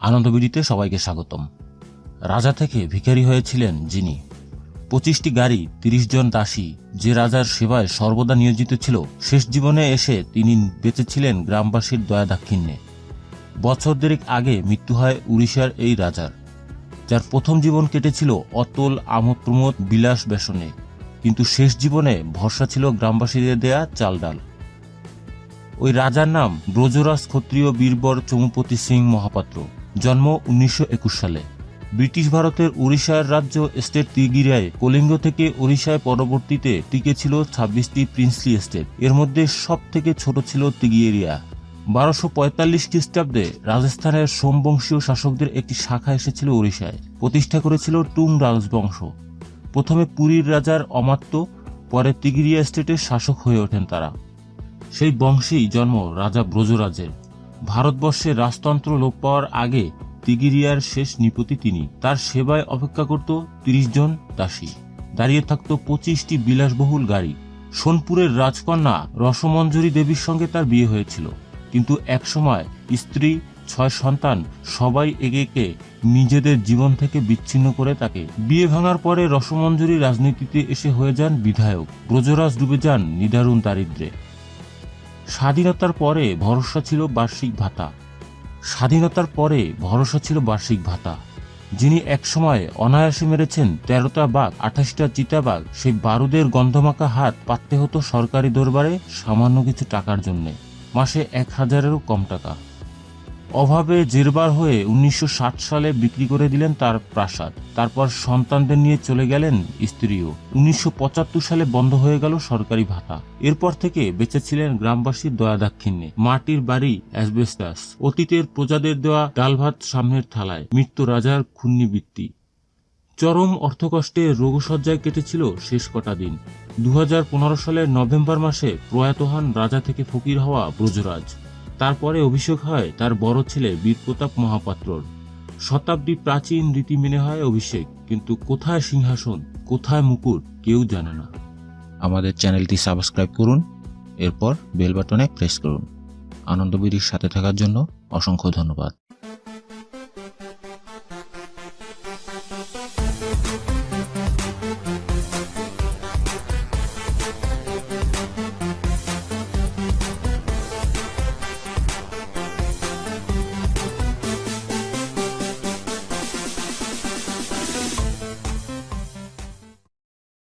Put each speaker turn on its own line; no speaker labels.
আনন্দবিড়িতে সবাইকে স্বাগতম। রাজা থেকে ভিখারি হয়েছিলেন যিনি। পঁচিশটি গাড়ি, তিরিশ জন দাসী, যে রাজার সেবায় সর্বদা নিয়োজিত ছিল, শেষ জীবনে এসে তিনি বেঁচেছিলেন গ্রামবাসীর দয়া দাক্ষিণ্যে। বছর দেড়েক আগে মৃত্যু হয় উড়িষ্যার এই রাজার। যার প্রথম জীবন কেটেছিল অতল আমোদ প্রমোদ বিলাস বেসনে, কিন্তু শেষ জীবনে ভরসা ছিল গ্রামবাসীদের দেয়া চাল ডাল ওই রাজার নাম ব্রজরাজ ক্ষত্রিয় বীরবর চমুপতি সিং মহাপাত্র। জন্ম উনিশশো একুশ সালে। ব্রিটিশ ভারতের উড়িষ্যার রাজ্য স্টেট তিগিরিয়ায় কলিঙ্গ থেকে উড়িষ্যায় পরবর্তীতে টিকে ছিল ছাব্বিশটি প্রিন্সলি স্টেট এর মধ্যে সব থেকে ছোট ছিল তিগিয়েরিয়া বারোশো পঁয়তাল্লিশ খ্রিস্টাব্দে রাজস্থানের সোমবংশীয় শাসকদের একটি শাখা এসেছিল উড়িষ্যায় প্রতিষ্ঠা করেছিল টুং রাজবংশ। প্রথমে পুরীর রাজার অমাত্য, পরে তিগিরিয়া স্টেটের শাসক হয়ে ওঠেন তারা। সেই বংশেই জন্ম রাজা ব্রজরাজের। ভারতবর্ষে রাজতন্ত্র লোপ পাওয়ার আগে তিগিরিয়ার শেষ নিপতি তিনি। তার সেবায় অপেক্ষা করত তিরিশ জন দাসী। দাঁড়িয়ে থাকত পঁচিশটি বিলাসবহুল গাড়ি। সোনপুরের রাজকন্যা রসমঞ্জরী দেবীর সঙ্গে তার বিয়ে হয়েছিল। কিন্তু একসময় স্ত্রী, ছয় সন্তান, সবাই একে একে নিজেদের জীবন থেকে বিচ্ছিন্ন করে তাকে। বিয়ে ভাঙার পরে রসমঞ্জরী রাজনীতিতে এসে হয়ে যান বিধায়ক। ব্রজরাজ ডুবে যান নিদারুণ দারিদ্রে। স্বাধীনতার পরে ভরসা ছিল বার্ষিক ভাতা। স্বাধীনতার পরে ভরসা ছিল বার্ষিক ভাতা। যিনি একসময় অনায়াসে মেরেছেন তেরোটা বাঘ আঠাশটা চিতাবাঘ, সেই বারুদের গন্ধমাখা হাত পাততে হতো সরকারি দরবারে সামান্য কিছু টাকার জন্যে। মাসে এক হাজারেরও কম টাকা। অভাবে জেরবার হয়ে উনিশশো ষাট সালে বিক্রি করে দিলেন তার প্রাসাদ। তারপর সন্তানদের নিয়ে চলে গেলেন স্ত্রীও। উনিশশো পঁচাত্তর সালে বন্ধ হয়ে গেল সরকারি ভাতা। এরপর থেকে বেঁচে ছিলেন গ্রামবাসীর দয়া দাক্ষিণ্যে মাটির বাড়ি অ্যাসবেস্টাস। অতীতের প্রজাদের দেওয়া ডাল ভাত সামনের থালায় মৃত্যু রাজার খুন্নি বৃত্তি চরম অর্থকষ্টে রোগশয্যায় কেটেছিল শেষ কটা দিন। দু হাজার পনেরো সালের নভেম্বর মাসে প্রয়াত হন রাজা থেকে ফকির হওয়া ব্রজরাজ। তারপরে অভিষেক হয় তার বড় ছেলে বীরপ্রতাপ মহাপাত্রর। শতাব্দী প্রাচীন রীতি মেনে হয় অভিষেক, কিন্তু কোথায় সিংহাসন, কোথায় মুকুট, কেউ জানে না।
আমাদের চ্যানেলটি সাবস্ক্রাইব করুন, এরপর বেল বাটনে প্রেস করুন। আনন্দবিধির সাথে থাকার জন্য অসংখ্য ধন্যবাদ।